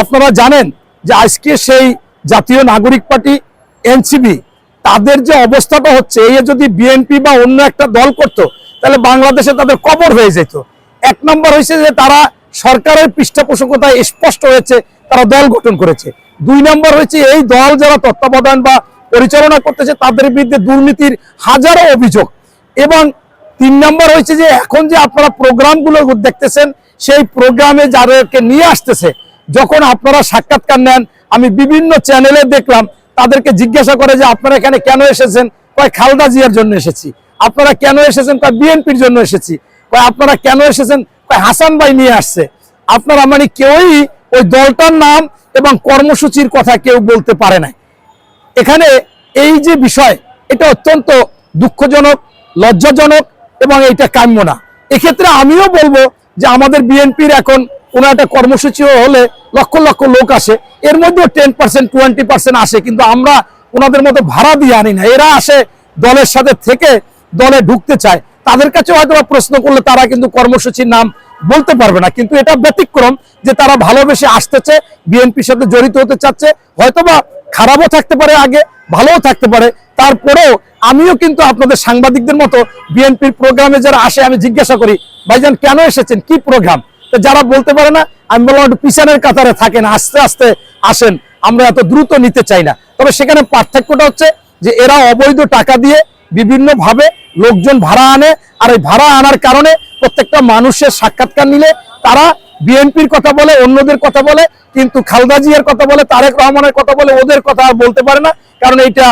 আপনারা জানেন যে আজকে সেই জাতীয় নাগরিক পার্টি এনসিবি তাদের যে অবস্থাটা হচ্ছে, এই যদি বিএনপি বা অন্য একটা দল করতো, তাহলে বাংলাদেশে তাদের কবর হয়ে যেত। এক নম্বর হয়েছে যে তারা সরকারের পৃষ্ঠপোষকতায় স্পষ্ট হয়েছে, তারা দল গঠন করেছে। দুই নম্বর হয়েছে এই দল যারা তত্ত্বাবধান বা পরিচালনা করতেছে, তাদের বিরুদ্ধে দুর্নীতির হাজারো অভিযোগ। এবং তিন নম্বর হয়েছে যে এখন যে আপনারা প্রোগ্রামগুলো দেখতেছেন, সেই প্রোগ্রামে যাদেরকে নিয়ে আসতেছে যখন আপনারা সাক্ষাৎকার নেন, আমি বিভিন্ন চ্যানেলে দেখলাম, তাদেরকে জিজ্ঞাসা করে যে আপনারা এখানে কেন এসেছেন? কয়, খালদা জিয়ার জন্য এসেছি। আপনারা কেন এসেছেন? কয়, বিএনপির জন্য এসেছি। কয়, আপনারা কেন এসেছেন? কয়, হাসান ভাই নিয়ে আসছে। আপনারা মানে কেউই ওই দলটার নাম এবং কর্মসূচির কথা কেউ বলতে পারে না এখানে এই যে বিষয়, এটা অত্যন্ত দুঃখজনক, লজ্জাজনক এবং এটা কাম্য না। এক্ষেত্রে আমিও বলব যে আমাদের বিএনপির এখন কোনো একটা কর্মসূচিও হলে লক্ষ লক্ষ লোক আসে। এর মধ্যেও টেন পার্সেন্ট টোয়েন্টি পার্সেন্ট আসে, কিন্তু আমরা ওনাদের মতো ভাড়া দিয়ে আনি না। এরা আসে দলের সাথে থেকে দলে ঢুকতে চায়। তাদের কাছে হয়তো প্রশ্ন করলে তারা কিন্তু কর্মসূচির নাম বলতে পারবে না। কিন্তু এটা ব্যতিক্রম যে তারা ভালোবেসে আসতেছে বিএনপির সাথে জড়িত হতে চাচ্ছে। হয়তোবা খারাপও থাকতে পারে আগে, ভালোও থাকতে পারে। তারপরেও আমিও কিন্তু আপনাদের সাংবাদিকদের মতো বিএনপির প্রোগ্রামে যারা আসে, আমি জিজ্ঞাসা করি, ভাইজান, কেন এসেছেন? কি প্রোগ্রাম? তো যারা বলতে পারে না আমি বললাম একটু পিছনের কাতারে থাকেন, আস্তে আস্তে আসেন, আমরা এত দ্রুত নিতে চাই না। তবে সেখানে পার্থক্যটা হচ্ছে যে এরা অবৈধ টাকা দিয়ে বিভিন্ন ভাবে লোকজন ভাড়া আনে, আর এই ভাড়া আনার কারণে প্রত্যেকটা মানুষের সাক্ষাৎকার নিলে তারা বিএনপির কথা বলে, অন্যদের কথা বলে, কিন্তু খালদা জিয়ার কথা বলে, তারেক রহমানের কথা বলে, ওদের কথা বলতে পারে না, কারণ এইটা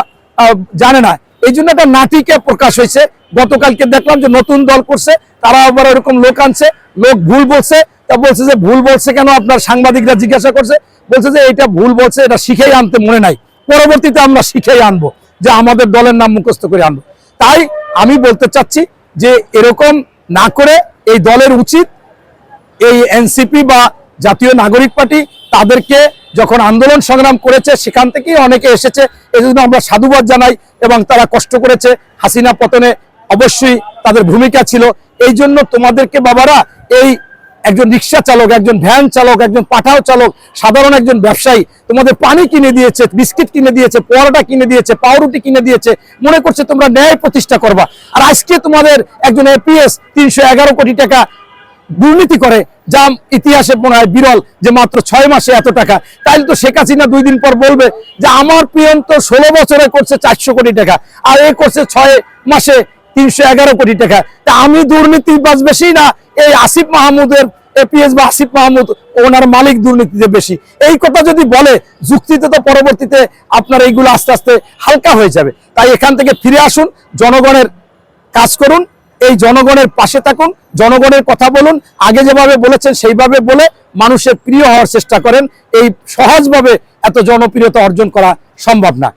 জানে না। এই জন্য একটা নাটিকে প্রকাশ হয়েছে। গতকালকে দেখলাম যে নতুন দল করছে তারা আবার এরকম লোক আনছে, লোক ভুল বলছে। তা বলছে যে ভুল বলছে কেন? আপনার সাংবাদিকরা জিজ্ঞাসা করছে, বলছে যে এটা ভুল বলছে, এটা শিখেই আনতে মনে নাই। পরবর্তীতে আমরা শিখেই আনব, যে আমাদের দলের নাম মুখস্থ করে আনব। তাই আমি বলতে চাচ্ছি যে এরকম না করে এই দলের উচিত এই এনসিপি বা জাতীয় নাগরিক পার্টি তাদেরকে যখন আন্দোলন সংগ্রাম করেছে, সেখান থেকেই অনেকে এসেছে। এজন্য আমরা সাধুবাদ জানাই এবং তারা কষ্ট করেছে। হাসিনা পতনে অবশ্যই তাদের ভূমিকা ছিল। এই জন্য তোমাদেরকে বাবারা, এই একজন রিক্সা চালক, একজন ভ্যান চালক, একজন পাঠাও চালক, সাধারণ একজন ব্যবসায়ী, তোমাদের পানি কিনে দিয়েছে, বিস্কিট কিনে দিয়েছে, পরোটা কিনে দিয়েছে, পাউরুটি কিনে দিয়েছে, মনে করছে তোমরা ন্যায় প্রতিষ্ঠা করবা। আর আজকে তোমাদের একজন এপিএস তিনশো এগারো কোটি টাকা দুর্নীতি করে যা ইতিহাসে মনে হয় বিরল যে মাত্র ছয় মাসে এত টাকা। তাইলে তো শেখ হাসিনা দুই দিন পর বলবে যে আমার পিয়ন তো ষোলো বছরে করছে চারশো কোটি টাকা আর এ করছে ছয় মাসে তিনশো এগারো কোটি টাকা। তা আমি দুর্নীতি বাস বেশি না? এই আসিফ মাহমুদের এপিএস বা আসিফ মাহমুদ, ওনার মালিক দুর্নীতিতে বেশি। এই কথা যদি বলে, যুক্তিতে তো পরবর্তীতে আপনার এইগুলো আস্তে আস্তে হালকা হয়ে যাবে। তাই এখান থেকে ফিরে আসুন, জনগণের কাজ করুন এই জনগণের পাশে থাকুন, জনগণের কথা বলুন, আগে যেভাবে বলেছেন সেইভাবে বলে মানুষের প্রিয় হওয়ার চেষ্টা করেন। এই সহজভাবে এত জনপ্রিয়তা অর্জন করা সম্ভব না।